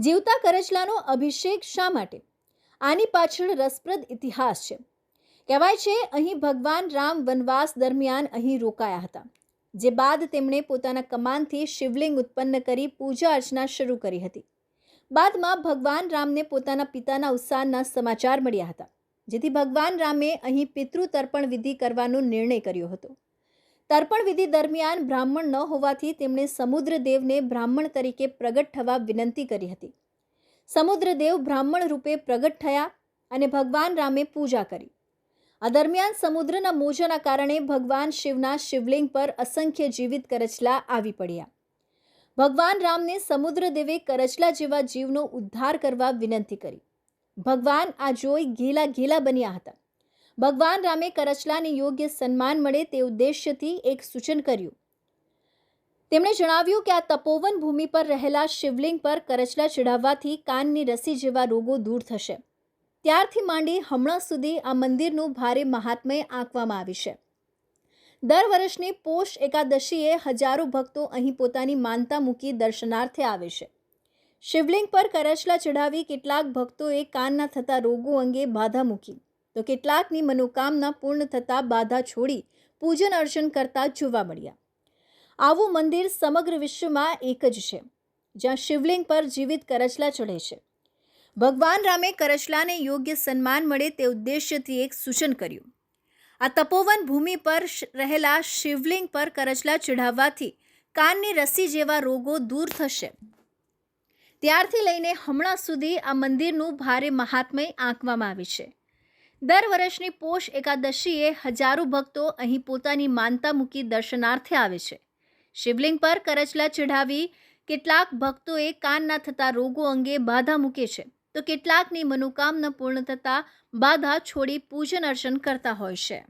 જીવતા કરચલાનો અભિષેક શા માટે? આની પાછળ રસપ્રદ ઇતિહાસ છે. કહેવાય છે, અહીં ભગવાન રામ વનવાસ દરમિયાન અહીં રોકાયા હતા, જે બાદ તેમણે પોતાના કમાનથી શિવલિંગ ઉત્પન્ન કરી પૂજા અર્ચના શરૂ કરી હતી. બાદમાં ભગવાન રામને પોતાના પિતાના ઉત્સાહના સમાચાર મળ્યા હતા, જેથી ભગવાન રામે અહીં પિતૃ તર્પણ વિધિ કરવાનો નિર્ણય કર્યો હતો. તર્પણ વિધિ દરમિયાન બ્રાહ્મણ ન હોવાથી તેમણે સમુદ્રદેવને બ્રાહ્મણ તરીકે પ્રગટ થવા વિનંતી કરી હતી. સમુદ્રદેવ બ્રાહ્મણ રૂપે પ્રગટ થયા અને ભગવાન રામે પૂજા કરી. આ દરમિયાન સમુદ્રના મોજાના કારણે ભગવાન શિવના શિવલિંગ પર અસંખ્ય જીવિત કરચલા આવી પડ્યા. ભગવાન રામને સમુદ્રદેવે કરચલા જેવા જીવનો ઉદ્ધાર કરવા વિનંતી કરી. ભગવાન આ જોઈ ઘેલા ઘેલા બન્યા હતા. ભગવાન રામે કરચલાને યોગ્ય સન્માન મળે તે ઉદ્દેશ્યથી એક સૂચન કર્યું. તેમણે જણાવ્યું કે આ તપોવન ભૂમિ પર રહેલા શિવલિંગ પર કરચલા ચઢાવવાથી કાનની રસી જેવા રોગો દૂર થશે. ત્યારથી માંડી હમણાં સુધી આ મંદિરનું ભારે મહાત્મય આંકવામાં આવ્યું છે. દર વર્ષની પોષ એકાદશીએ હજારો ભક્તો અહીં પોતાની માનતા મૂકી દર્શનાર્થે આવે છે. શિવલિંગ પર કરચલા ચઢાવી કેટલાક ભક્તોએ કાનના થતા રોગો અંગે બાધા મૂકી. તો કેટલાકની મનોકામના પૂર્ણ થતાં બાધા છોડી પૂજન અર્ચન કરતા જોવા મળ્યા. આવું મંદિર સમગ્ર વિશ્વમાં એક જ છે, જ્યાં શિવલિંગ પર જીવિત કરચલા ચઢે છે. ભગવાન રામે કરચલાને યોગ્ય સન્માન મળે તે ઉદ્દેશ્યથી એક સૂચન કર્યું. આ તપોવન ભૂમિ પર રહેલા શિવલિંગ પર કરચલા ચઢાવવાથી કાનની રસી જેવા રોગો દૂર થશે. ત્યારથી લઈને હમણાં સુધી આ મંદિરનું ભારે મહાત્મય આંકવામાં આવે છે. દર વર્ષની પોષ એકાદશીએ હજારો ભક્તો અહીં પોતાની માનતા મૂકી દર્શનાર્થે આવે છે. શિવલિંગ પર કરચલા ચઢાવી કેટલાક ભક્તોએ કાનના થતા રોગો અંગે બાધા મૂકે છે. તો કેટલાકની મનોકામના પૂર્ણ થતાં બાધા છોડી પૂજન અર્ચન કરતા હોય છે.